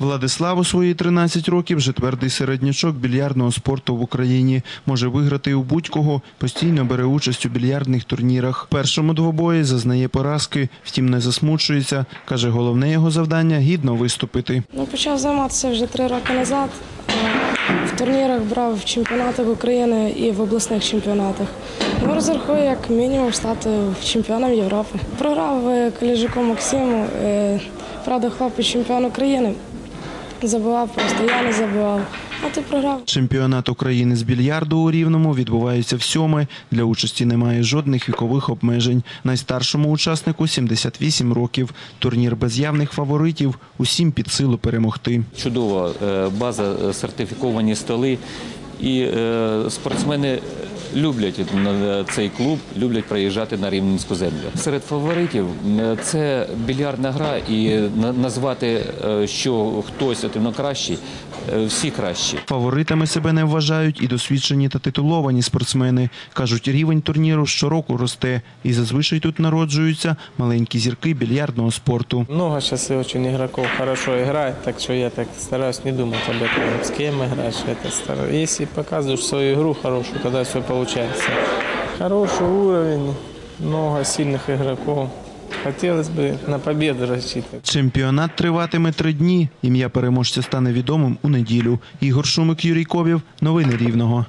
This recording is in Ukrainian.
Владислав у свої 13 років вже твердий середнячок більярдного спорту в Україні. Може виграти у будь-кого, постійно бере участь у більярдних турнірах. В першому двобої зазнає поразки, втім не засмучується. Каже, головне його завдання гідно виступити. Ну, почав займатися вже три роки назад. В турнірах брав в чемпіонатах України і в обласних чемпіонатах. Ну, розрахую, як мінімум стати чемпіоном Європи. Програв е, Коліжаку Максиму, е, правда, хлопець чемпіон України. Забивав просто, я не забивав. А ти програв. Чемпіонат України з більярду у Рівному відбувається в сьоме. Для участі немає жодних вікових обмежень. Найстаршому учаснику 78 років. Турнір без явних фаворитів. Усім під силу перемогти. Чудова е, база, е, сертифіковані столи. І е, спортсмени люблять е, цей клуб, люблять приїжджати на рівненську землю. Серед фаворитів е, це більярдна гра, і на- назвати, е, що хтось от, ну, кращий, е, всі кращі. Фаворитами себе не вважають і досвідчені та титуловані спортсмени. Кажуть, рівень турніру щороку росте, і зазвичай тут народжуються маленькі зірки більярдного спорту. Много сейчас и очень игроков хорошо играет, так что я так стараюсь не думать об этом, с кем играть, что это стараюсь. Если показываешь свою игру хорошую, тогда все получается. Хороший уровень, много сильных игроков. Хотелось бы на победу рассчитывать. Чемпіонат триватиме три дні. Ім'я переможця стане відомим у неділю. Ігор Шумик, Юрій Ковів. Новини Рівного.